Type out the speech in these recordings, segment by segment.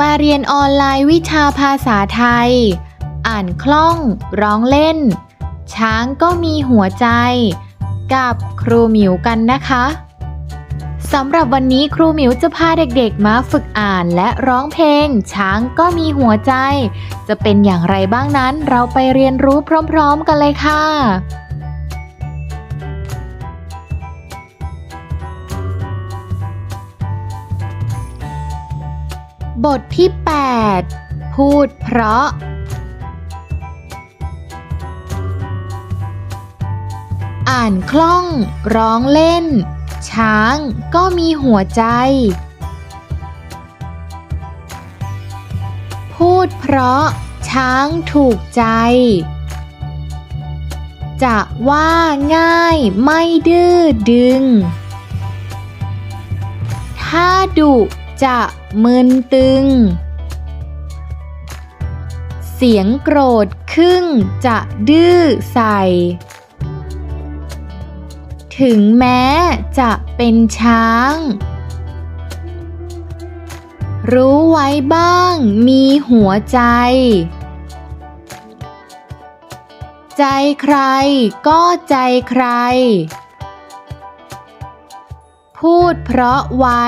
มาเรียนออนไลน์วิชาภาษาไทย อ่านคล่อง ร้องเล่น ช้างก็มีหัวใจ กับครูหมิวกันนะคะสำหรับวันนี้ครูหมิวจะพาเด็กๆ มาฝึกอ่านและร้องเพลง ช้างก็มีหัวใจ จะเป็นอย่างไรบ้างนั้นเราไปเรียนรู้พร้อมๆกันเลยค่ะ บทที่ 8 พูดเพราะ อ่านคล่อง ร้องเล่น ช้างก็มีหัวใจ พูดเพราะ ช้างถูกใจ จะว่าง่ายไม่ดื้อดึง ถ้าดุ จะมึนตึง เสียงโกรธครึ่งจะดื้อใส่ ถึงแม้จะเป็นช้าง รู้ไว้บ้างมีหัวใจ ใจใครก็ใจใคร พูดเพราะไว้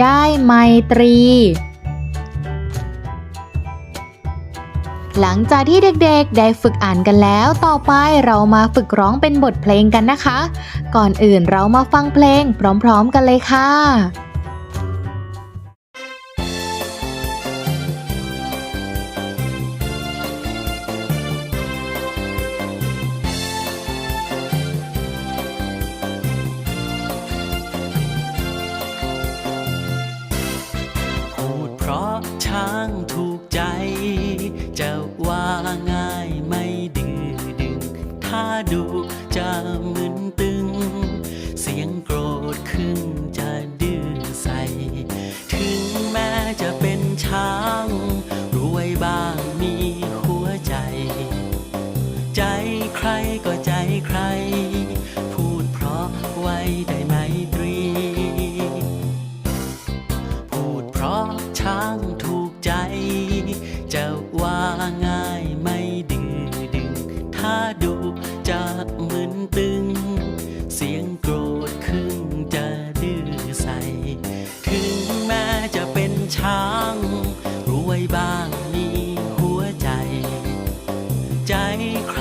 ได้ไมตรี หลังจากที่เด็กๆ ได้ฝึกอ่านกันแล้ว ต่อไปเรามาฝึกร้องเป็นบทเพลงกันนะคะ ก่อนอื่นเรามาฟังเพลงพร้อมๆกันเลยค่ะางถูกใจ จะว่าง่ายไม่ดื้อดึง ถ้าดุจะมึนตึง เสียงโกรธขึ้นจะดื้อใส่ถึง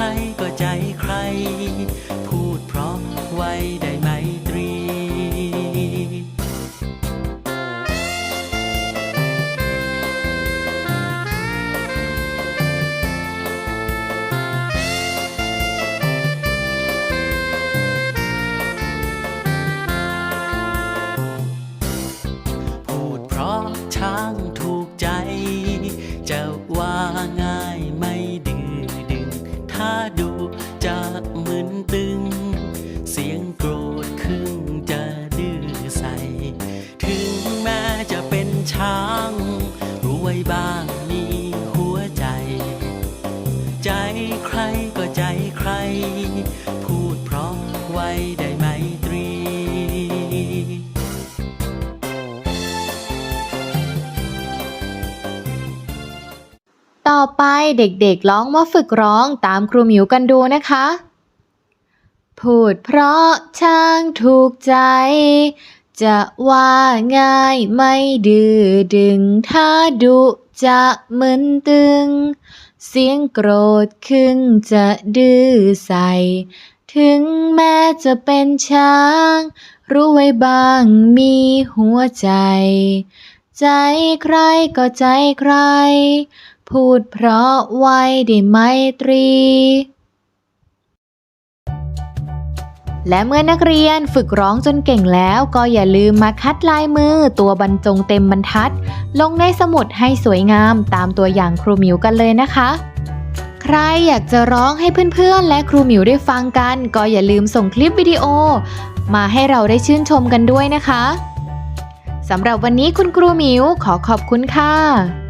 รก็ใจใคร พูดเพราะไว้ได้ไหมตรี พูดเพราะช้างถูกใจ จะว่าง่ายไม่ ใจใคร พูดเพราะไว้ได้ไหมตรี ต่อไปเด็กๆร้องมาฝึกร้องตามครูหมิวกันดูนะคะ พูดเพราะช่างถูกใจ จะว่าง่ายไม่ดื้อดึง ถ้าดุจะมึนตึง เสียงโกรธขึ้นจะดื้อใส่ ถึงแม้จะเป็นช้าง รู้ไว้บ้างมีหัวใจ ใจใครก็ใจใคร พูดเพราะไว้ได้ไมตรี และเมื่อนักเรียนฝึกร้องจนเก่งแล้วก็อย่าลืมมาคัดลายมือตัวบรรจงเต็มบรรทัด ลงในสมุดให้สวยงามตามตัวอย่างครูหมิวกันเลยนะคะ ใครอยากจะร้องให้เพื่อนๆ และครูหมิวได้ฟังกัน ก็อย่าลืมส่งคลิปวิดีโอ มาให้เราได้ชื่นชมกันด้วยนะคะสำหรับวันนี้คุณครูหมิวขอขอบคุณค่ะ